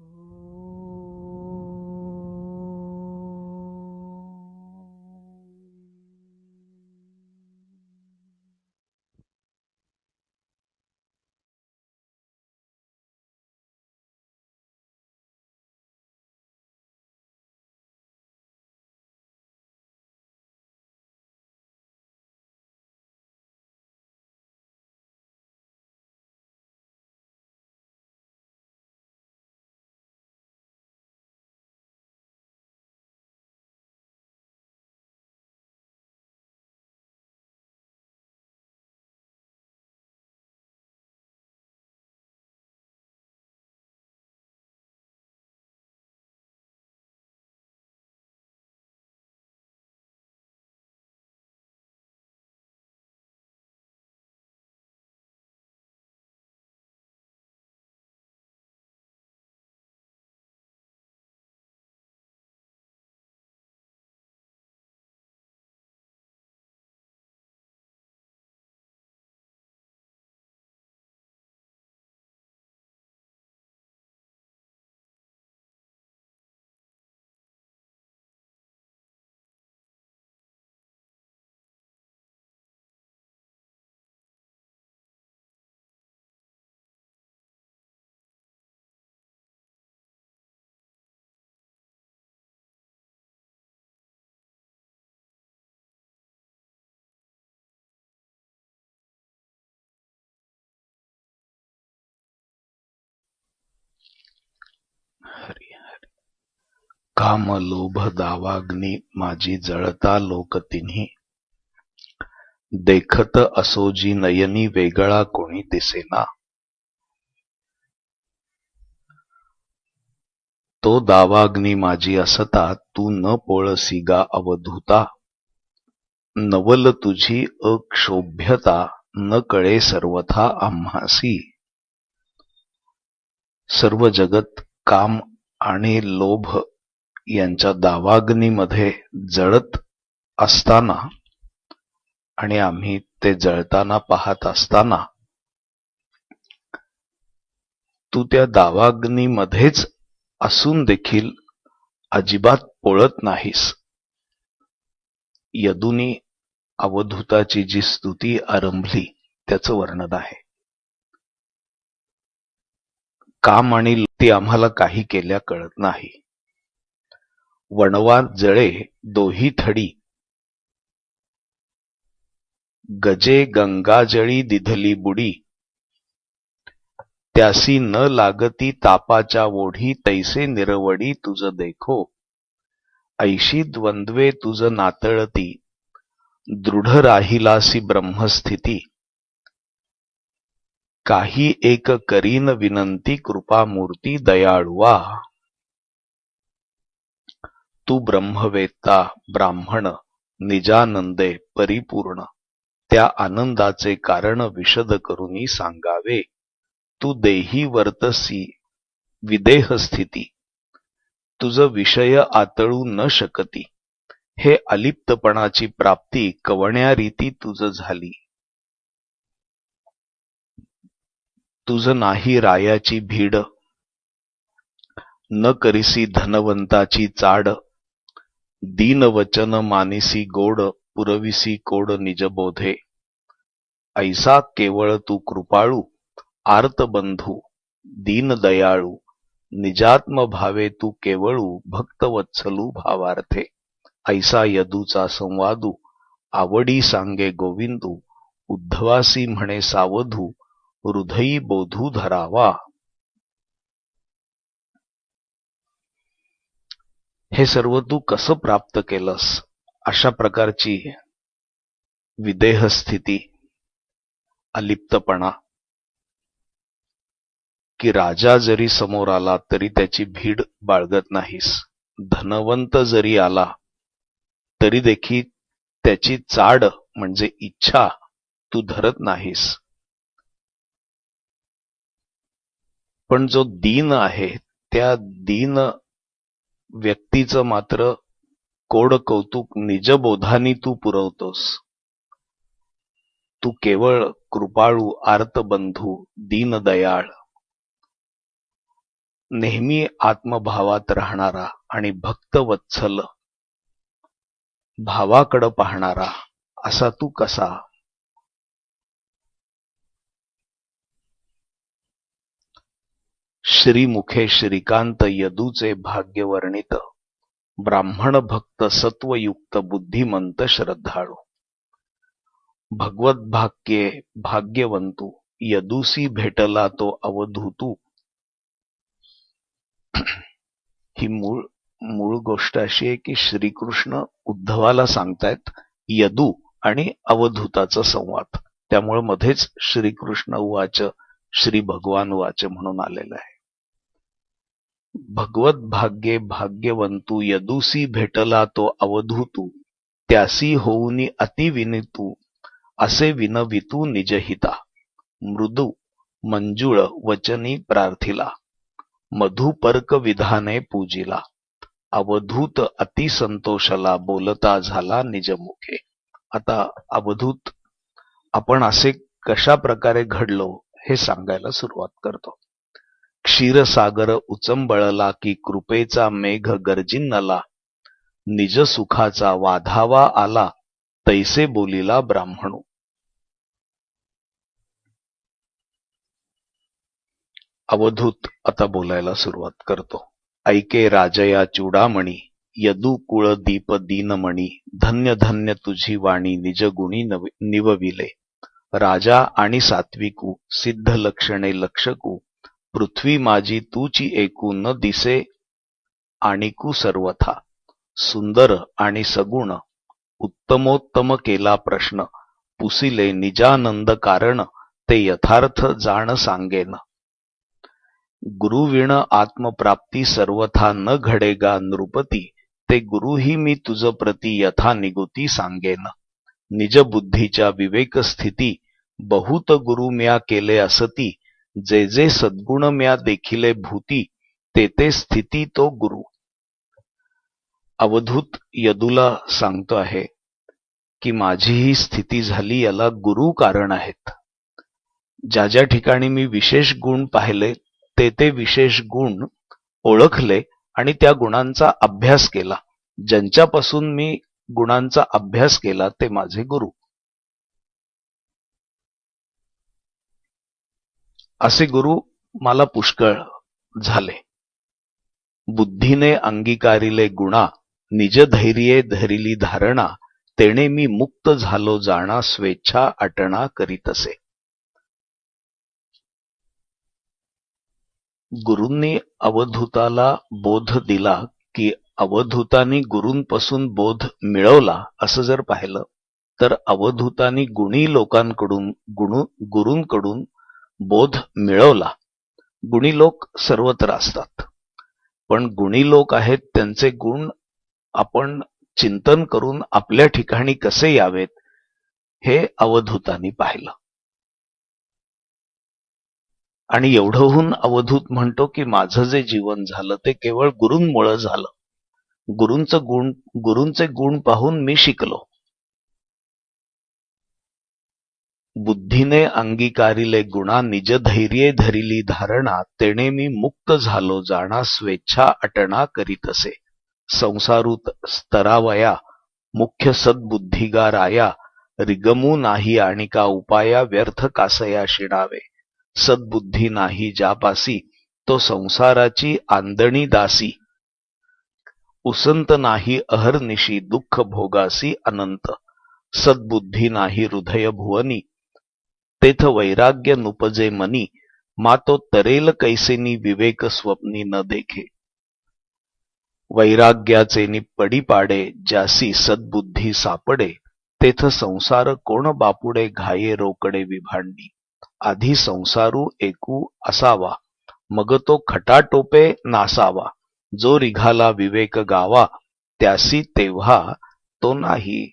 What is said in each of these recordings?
Ooh. Hari Hari. काम लोभ दावाग्नी माझी जळता लोक तिन्ही. देखत असोजी नयनी वेगळा कोणी दिसेना. तो दावाग्नी माझी असता तू न पोळसी गा अवधूता. नवल तुझी अक्षोभ्यता न कळे सर्वथा आम्हासी. सर्व जगत काम आणि लोभ यांच्या दावाग्नीमध्ये जळत असताना आणि आम्ही ते जळताना पाहत असताना तू त्या दावाग्नीमध्येच असून देखील अजिबात पोळत नाहीस. यदुनी अवधूताची जी स्तुती आरंभली त्याचं वर्णन आहे. काम आणि ती आम्हाला काही केल्या कळत नाही. वणवा जळे दोही थडी. गजे गंगाजळी दिधली बुडी. त्यासी न लागती तापाच्या ओढी तैसे निरवडी तुझ देखो. ऐशी द्वंद्वे तुझ नातळती. दृढ राहिलासी ब्रह्मस्थिती. काही एक करीन विनंती कृपामूर्ती दयाळुवा. तू ब्रह्मवेत्ता ब्राह्मण निजानंदे परिपूर्ण. त्या आनंदाचे कारण विशद करूनी सांगावे. तू देही वर्तसी विदेह स्थिती तुझ विषय आतळू न शकती. हे अलिप्तपणाची प्राप्ती कवण्या रीती तुझ झाली. तुझ नाही रायाची भीड. न करिसी धनवंताची चाड. दीनवचन मानिसी गोड पुरविसी कोड निजबोधे ऐसा केवळ तू कृपाळू आर्तबंधू दीनदयाळू निजात्म भावे तू केवळू भक्तवत्सलू भावार्थे. ऐसा यदूचा संवादू आवडी सांगे गोविंदू उद्धवासी म्हणे सावधू हृदयी बोधू धरावा. हे सर्व तू कसं प्राप्त केलंस? अशा प्रकारची विदेह स्थिती अलिप्तपणा. की राजा जरी समोर आला तरी त्याची भीड बाळगत नाहीस. धनवंत जरी आला तरी देखील त्याची चाड म्हणजे इच्छा तू धरत नाहीस. पण जो दीन आहे त्या दीन व्यक्तीचं मात्र कोड कौतुक निजबोधानी तू पुरवतोस. तू केवळ कृपाळू आर्तबंधू दीनदयाळ नेहमी आत्मभावात राहणारा आणि भक्तवत्सल भावाकडं पाहणारा असा तू कसा? श्रीमुखे श्रीकांत यदूचे भाग्य वर्णित. ब्राह्मण भक्त सत्वयुक्त बुद्धिमंत श्रद्धाळू. भगवत भाग्ये भाग्यवंतू यदुसी भेटला तो अवधूतू. ही मूळ मूळ गोष्ट अशी आहे की श्रीकृष्ण उद्धवाला सांगतायत यदू आणि अवधूताचा संवाद. त्यामुळे मध्येच श्रीकृष्ण उवाच श्री भगवान वाच म्हणून आलेलं आहे. भगवत भाग्ये भाग्यवंतू यदुसी भेटला तो अवधूतू त्यासी होऊनी अतिविनितू असे विनवितू निजहिता. मृदू मंजुळ वचनी प्रार्थिला मधुपर्क विधाने पूजिला अवधूत अतिसंतोषला बोलता झाला निजमुखे. आता अवधूत आपण असे कशा प्रकारे घडलो हे सांगायला सुरुवात करतो. क्षीरसागर उचंबळला की कृपेचा मेघ गर्जिन्नला. निज सुखाचा वाधावा आला तैसे बोलिला ब्राह्मणू. अवधूत आता बोलायला सुरुवात करतो. ऐके राजया चुडामणी यदू कुळ दीप दीनमणी धन्य धन्य तुझी वाणी निजगुणी निवविले. राजा आणि सात्विकू सिद्ध लक्षणे लक्षकू पृथ्वी माझी तूची एकू न दिसे आणिकू सर्वथा. सुंदर आणि सगुण उत्तमोत्तम केला प्रश्न पुसिले निजानंद कारण ते यथार्थ जाण सांगेन. गुरुविण आत्मप्राप्ती सर्वथा न घडेगा नृपती ते गुरुही मी तुझ प्रती यथा निगुती सांगेन. निज बुद्धीच्या विवेक स्थिती बहुत गुरु म्या केले असती जे जे सद्गुण म्या देखिले भूती ते ते स्थिती तो गुरु. अवधूत यदूला सांगतो आहे की माझी ही स्थिती झाली याला गुरु कारण आहेत. ज्या ज्या ठिकाणी मी विशेष गुण पाहिले ते ते विशेष गुण ओळखले आणि त्या गुणांचा अभ्यास केला. ज्यांच्यापासून मी गुणांचा अभ्यास केला ते माझे गुरु. असे गुरु मला पुष्कळ झाले. बुद्धीने अंगीकारिले गुणा निज धैर्ये धरिली धारणा तेणे मी मुक्त झालो जाणा स्वेच्छा अटणा करीतसे. गुरूंनी अवधूताला बोध दिला की अवधूतानी गुरूंपासून बोध मिळवला असं जर पाहिलं तर अवधूतानी गुणी लोकांकडून गुणू गुरूंकडून बोध मिळवला. गुणी लोक सर्वत्र असतात. पण गुणी लोक आहेत त्यांचे गुण आपण चिंतन करून आपल्या ठिकाणी कसे यावेत हे अवधूतांनी पाहिलं. आणि एवढंहून अवधूत म्हणतो की माझं जे जीवन झालं ते केवळ गुरूंमुळं झालं. गुरूंचं गुण गुरूंचे गुण पाहून मी शिकलो. बुद्धीने अंगीकारिले गुणा निज धैर्ये धरिली धारणा तेने मी मुक्त झालो जाणा स्वेच्छा अटणा करीत असे संसारूत स्तरावया मुख्य सद्बुद्धिगाराया रिगमू नाही आणि का उपाया व्यर्थ कासया शिणावे. सद्बुद्धी नाही ज्यापासी तो संसाराची आंदणी दासी. उसंत नाही अहर्निशी दुःख भोगासी अनंत. सद्बुद्धी नाही हृदय भुवनी तेथ वैराग्य नुपजे मनी मातो तरेल कैसेनी विवेक स्वप्नी न देखे. वैराग्याचे पडी पाडे ज्यासी सद्बुद्धी सापडे तेथ संसार कोण बापुडे घाये रोकडे विभांडी. आधी संसारू एकू असावा मग तो खटाटोपे नासावा. जो रिघाला विवेक गावा त्यासी तेव्हा तो नाही.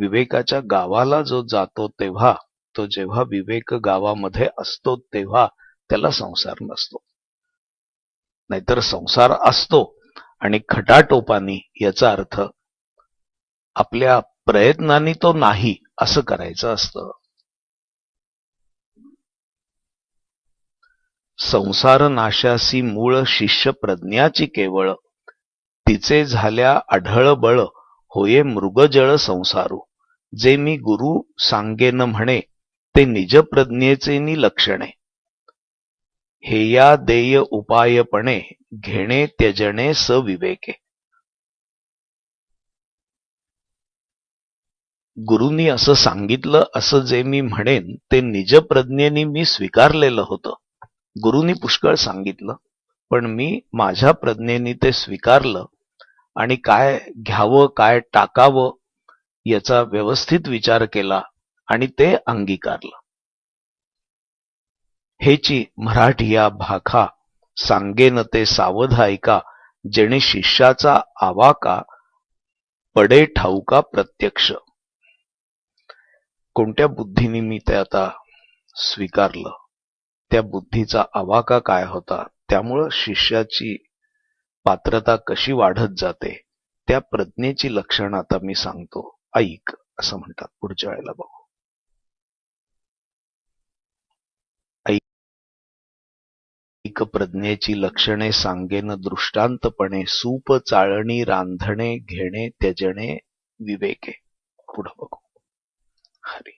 विवेकाच्या गावाला जो जातो तेव्हा तो जेव्हा विवेक गावामध्ये असतो तेव्हा त्याला संसार नसतो. नाहीतर संसार असतो आणि खटाटोपानी याचा अर्थ आपल्या प्रयत्नांनी तो नाही असं करायचं असतं. संसार नाशासी मूळ शिष्य प्रज्ञाची केवळ तिचे झाल्या आढळ बळ होये मृगजळ संसारू जे मी गुरु सांगेन म्हणे ते निज प्रज्ञेचे नि लक्षणे हे या देय उपायपणे घेणे त्यजणे सविवेके. गुरुनी असं सांगितलं असं जे मी म्हणेन ते निजप्रज्ञेनी मी स्वीकारलेलं होतं. गुरुनी पुष्कळ सांगितलं पण मी माझ्या प्रज्ञेनी ते स्वीकारलं. आणि काय घ्यावं काय टाकावं याचा व्यवस्थित विचार केला. आणि ते अंगीकारलं. हेची मराठी या भाखा सांगेन ते सावध ऐका जेणे शिष्याचा आवाका पडे ठाऊका प्रत्यक्ष. कोणत्या बुद्धीने मी ते आता स्वीकारलं? त्या बुद्धीचा आवाका काय होता? त्यामुळं शिष्याची पात्रता कशी वाढत जाते? त्या प्रज्ञेची लक्षणं आता मी सांगतो. ऐक असं म्हणतात पुढच्या वेळेला बघू. अधिक प्रज्ञेची लक्षणे सांगेन दृष्टांतपणे सूप चाळणी रांधणे घेणे त्यजणे विवेके. पुढं बघू. हरी.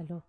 Shalom.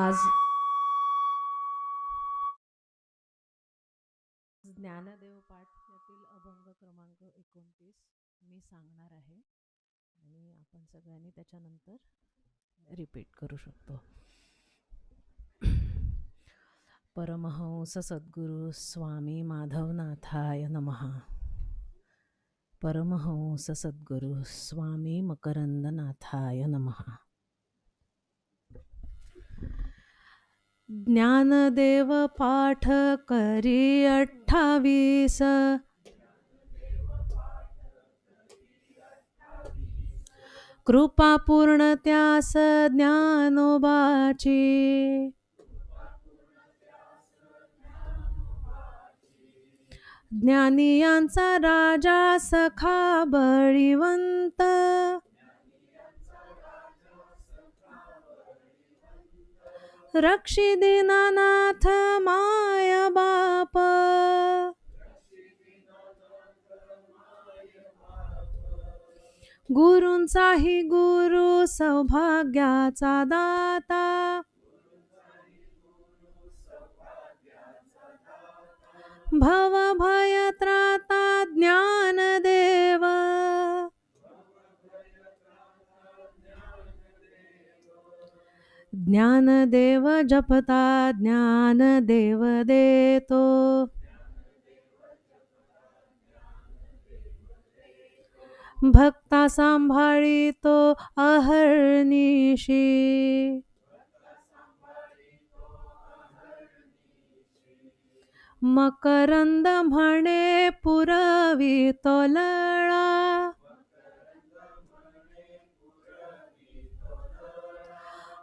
आज ज्ञानदेव पाठ यातील अभंग क्रमांक एकोणतीस मी सांगणार आहे. आणि आपण सगळ्यांनी त्याच्यानंतर रिपीट करू शकतो. परमहंस सद्गुरु स्वामी माधवनाथाय नमः. परमहंस सद्गुरु स्वामी मकरंदनाथाय नमः. ज्ञानदेव पाठ करी अठ्ठावीस कृपा पूर्ण त्यास ज्ञानोबाची ज्ञानी यांचा राजा सखा बळीवंत रक्षि दीनानाथ माय बाप. गुरुंचाही गुरु सौभाग्याचा दाता. भव भय त्राता ज्ञानदेव. ज्ञानदेव जपता ज्ञानदेव देतो. भक्ता सांभाळीतो अहर्निशी. मकरंद म्हणे पुरवितो लळा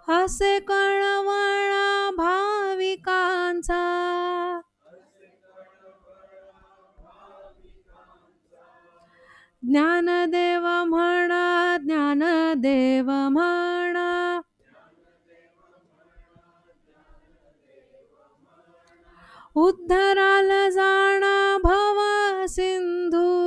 असे कणवणा भाविकांचा. ज्ञानदेव म्हणा ज्ञानदेव म्हणा. उद्धराल जाणा भव सिंधू.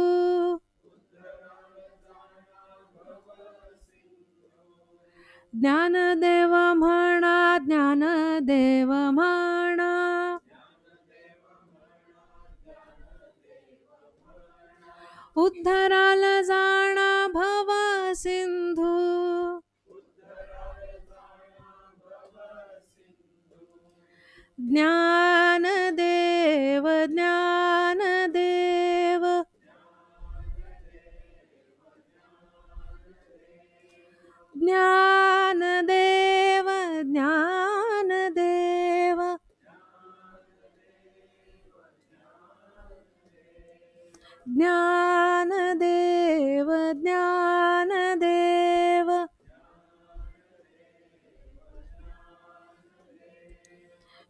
ज्ञानदेव म्हणा ज्ञानदेव म्हणा. उद्धराल जाणा भव सिंधू. ज्ञानदेव ज्ञानदेव ज्ञान ज्ञान देव ज्ञान देव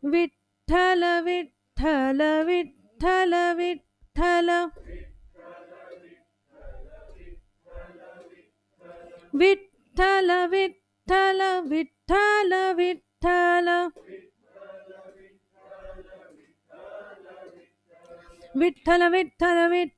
विठ्ठल विठ्ठल. विठ्ठल विठ्ठल विठ्ठल विठ्ठल. विठ्ठल विठ्ठल विठ्ठल.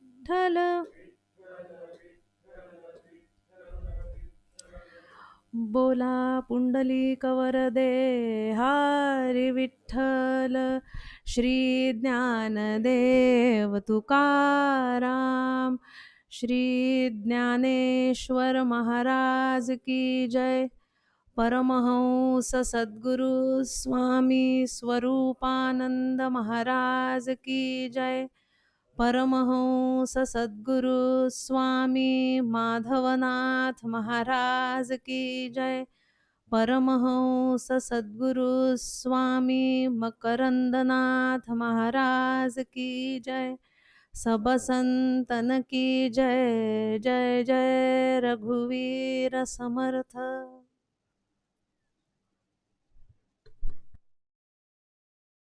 विठ्ठल. बोला पुंडली कवरदे हारी विठ्ठल. श्री ज्ञानदेव तुकाराम. श्री ज्ञानेश्वर महाराज की जय. परमहंस सद्गुरु स्वामी स्वरूपानंद महाराज की जय. परमहंस सद्गुरु स्वामी माधवनाथ महाराज की जय। परमहंस सद्गुरु स्वामी मकरंदनाथ महाराज की जय। सब संतन की जय जय जय रघुवीर समर्थ।